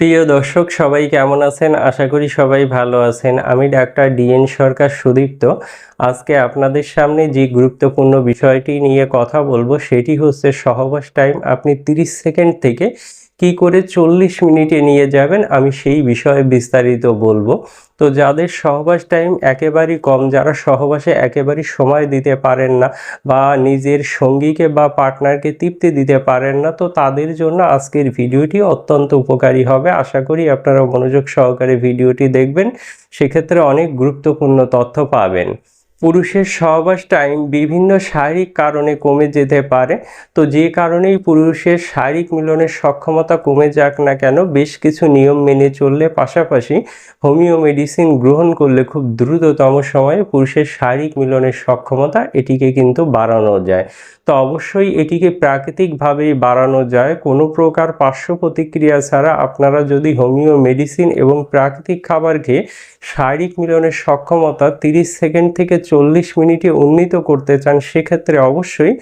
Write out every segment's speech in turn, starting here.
প্রিয় দর্শক, সবাই কেমন আছেন? আশা করি সবাই ভালো আছেন। আমি ডাক্তার ডিএন সরকার সুদীপ্ত। আজকে আপনাদের সামনে যে গুরুত্বপূর্ণ বিষয়টি নিয়ে কথা বলব, সেটি হচ্ছে সহবাস টাইম। আপনি 30 সেকেন্ড থেকে কি করে চল্লিশ মিনিটে নিয়ে যাবেন, আমি সেই বিষয়ে বিস্তারিত বলব। তো যাদের সহবাস টাইম একেবারেই কম, যারা সহবাসে একেবারেই সময় দিতে পারেন না বা নিজের সঙ্গীকে বা পার্টনারকে তৃপ্তি দিতে পারেন না, তো তাদের জন্য আজকের ভিডিওটি অত্যন্ত উপকারী হবে। আশা করি আপনারা মনোযোগ সহকারে ভিডিওটি দেখবেন, সেক্ষেত্রে অনেক গুরুত্বপূর্ণ তথ্য পাবেন। পুরুষের সহবাস টাইম বিভিন্ন শারীরিক কারণে কমে যেতে পারে। তো যে কারণেই পুরুষের শারীরিক মিলনের সক্ষমতা কমে যাক না কেন, বেশ কিছু নিয়ম মেনে চললে পাশাপাশি হোমিও মেডিসিন গ্রহণ করলে খুব দ্রুততম সময়ে পুরুষের শারীরিক মিলনের সক্ষমতা এটিকে কিন্তু বাড়ানো যায়। তো অবশ্যই এটিকে প্রাকৃতিকভাবেই বাড়ানো যায়। কোনো প্রকার পার্শ্ব প্রতিক্রিয়া ছাড়া আপনারা যদি হোমিও মেডিসিন এবং প্রাকৃতিক খাবার খেয়ে শারীরিক মিলনের সক্ষমতা 30 সেকেন্ড থেকে চল্লিশ মিনিটে উন্নীত করতে চান, সেক্ষেত্রে অবশ্যই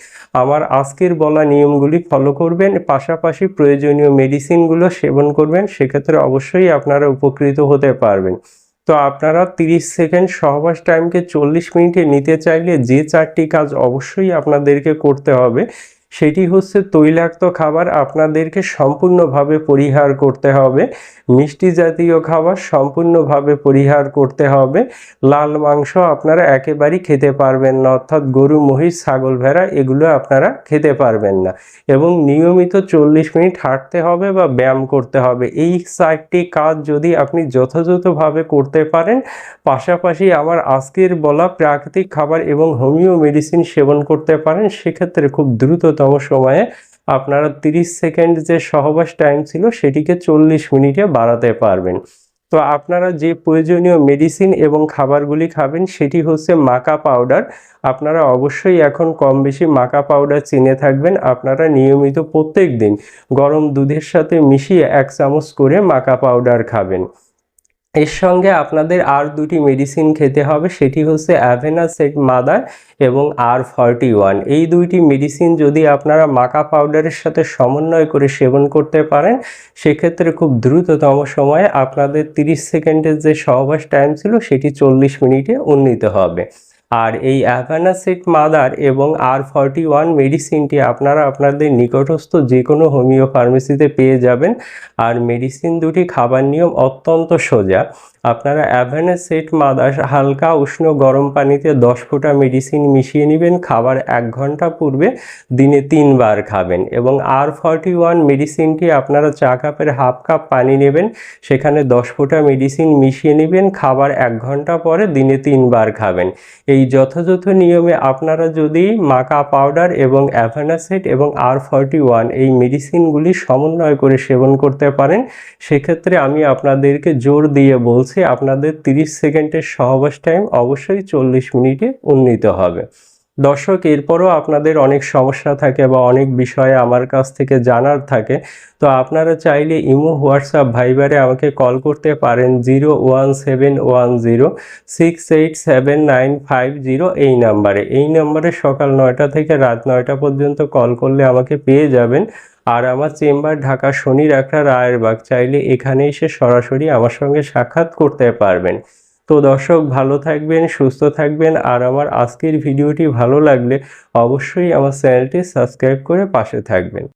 আমার আজকের বলা নিয়মগুলি ফলো করবেন। পাশাপাশি প্রয়োজনীয় মেডিসিনগুলো সেবন করবেন, সেক্ষেত্রে অবশ্যই আপনারা উপকৃত হতে পারবেন। তো আপনারা 30 সেকেন্ড সহবাস টাইমকে চল্লিশ মিনিটে নিতে চাইলে যে চারটি কাজ অবশ্যই আপনাদেরকে করতে হবে। সেটি হচ্ছে তৈলাক্ত খাবার। আপনাদেরকে সম্পূর্ণভাবে পরিহার করতে হবে। মিষ্টি জাতীয় খাবার সম্পূর্ণভাবে পরিহার করতে হবে। লাল মাংস আপনারা একেবারেই খেতে পারবেন না, অর্থাৎ গরু, মহিষ, ছাগল, ভেড়া এগুলো আপনারা খেতে পারবেন না। এবং নিয়মিত চল্লিশ মিনিট হাঁটতে হবে বা ব্যায়াম করতে হবে। এই চারটি কাজ যদি আপনি যথাযথভাবে করতে পারেন, পাশাপাশি আমার আজকের বলা প্রাকৃতিক খাবার এবং হোমিও মেডিসিন সেবন করতে পারেন, সেক্ষেত্রে খুব দ্রুততম সময়ে আপনারা 30 সেকেন্ড যে সহবাস টাইম ছিল সেটিকে চল্লিশ মিনিটে বাড়াতে পারবেন। তো আপনারা যে প্রয়োজনীয় মেডিসিন এবং খাবারগুলি খাবেন সেটি হচ্ছে মাকা পাউডার আপনারা অবশ্যই এখন কম বেশি মাকা পাউডার চিনে থাকবেন। আপনারা নিয়মিত প্রত্যেক দিন গরম দুধের সাথে মিশিয়ে এক চামচ করে মাকা পাউডার খাবেন। এর সঙ্গে আপনাদের আর দুটি মেডিসিন খেতে হবে, সেটি হচ্ছে অ্যাভেনা সেট মাদার এবং আর ফর্টি ওয়ান এই দুইটি মেডিসিন যদি আপনারা মাকা পাউডারের সাথে সমন্বয় করে সেবন করতে পারেন, সেক্ষেত্রে খুব দ্রুততম সময়ে আপনাদের 30 সেকেন্ডের যে সহবাস টাইম ছিল, সেটি চল্লিশ মিনিটে উন্নীত হবে। আর এই অ্যাভানাসিট মাদার এবং আর ফর্টি ওয়ান মেডিসিনটি আপনারা আপনাদের নিকটস্থ যে কোনো হোমিও ফার্মেসিতে পেয়ে যাবেন। আর মেডিসিন দুটি খাবার নিয়ম অত্যন্ত সোজা। আপনারা অ্যাভানাসেট মাদার হালকা উষ্ণ গরম পানিতে দশ ফোঁটা মেডিসিন মিশিয়ে নেবেন। খাবার এক ঘণ্টা পূর্বে দিনে তিনবার খাবেন এবং আর ফর্টি ওয়ান মেডিসিনটি আপনারা চা কাপের হাফ কাপ পানি নেবেন। সেখানে দশ ফোঁটা মেডিসিন মিশিয়ে নেবেন। খাবার এক ঘণ্টা পরে দিনে তিনবার খাবেন। এই যথাযথ নিয়মে আপনারা যদি মাকা পাউডার এবং অ্যাভানাসেট এবং আর ফর্টি ওয়ান এই মেডিসিনগুলি সমন্বয় করে সেবন করতে পারেন, সেক্ষেত্রে আমি আপনাদেরকে জোর দিয়ে বলছি, আপনাদের 30 সেকেন্ডের সহবাস টাইম অবশ্যই চল্লিশ মিনিটে উন্নীত হবে। দর্শক, এরপরও আপনাদের অনেক সমস্যা থাকে বা অনেক বিষয়ে আমার কাছ থেকে জানার থাকে। তো আপনারা চাইলে ইমো, হোয়াটসঅ্যাপ, ভাইবারে আমাকে কল করতে পারেন zero one seven one zero six eight seven nine five zero এই নাম্বারে। এই নাম্বারে সকাল নয়টা থেকে রাত নয়টা পর্যন্ত কল করলে আমাকে পেয়ে যাবেন। আর আমার চেম্বার ঢাকা শনির একটা রায়েরবাগ, চাইলে এখানে এসে সরাসরি আমার সঙ্গে সাক্ষাৎ করতে পারবেন। তো দর্শক, ভালো থাকবেন, সুস্থ থাকবেন। আর আমার আজকের ভিডিওটি ভালো লাগলে অবশ্যই আমার চ্যানেলটি সাবস্ক্রাইব করে পাশে থাকবেন।